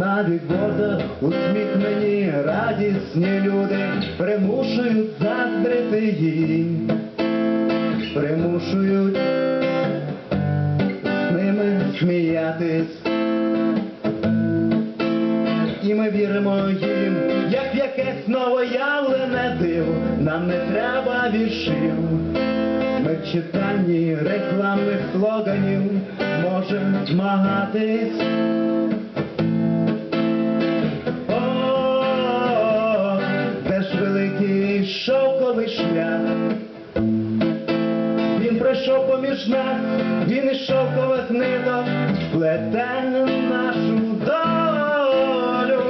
гордо усміхнені, радісні люди примушують заздрити їм, примушують з ними сміятись. І ми віримо їм, як в якесь новоявлене диво, нам не треба віршів. Ми в читанні рекламних слоганів можемо змагатись. Шовковий шлях. Він пройшов поміж нас, він із шовкових ниток сплете нашу долю.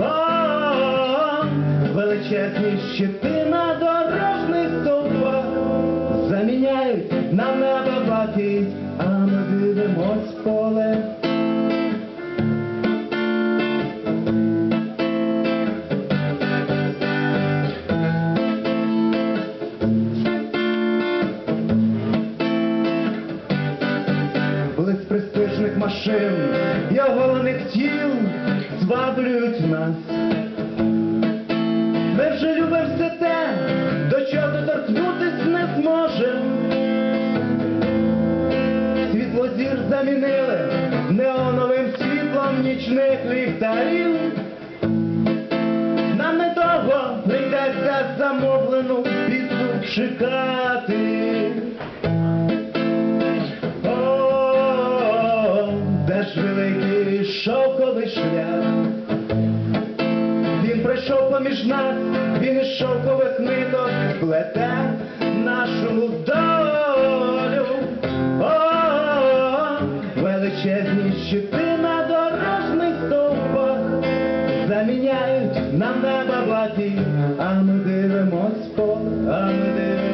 О, величезні щити на дорожних стовпах заміняють на небо блакить, а ми дивимось поле. Машин і оголених тіл зваблюють нас. Ми вже любимо все те, до чого доторкнутись не зможем. Світлозір замінили неоновим світлом нічних ліхтарів. Нам недовго прийдеться замовлену пісню чекати. шлях. Він прийшов поміж нас, він йшов шовкових ниток, плете нашому долю, О величезні щити на дорожних стовпах заміняють нам небагаті, а ми дивимось по, а ми дивимось.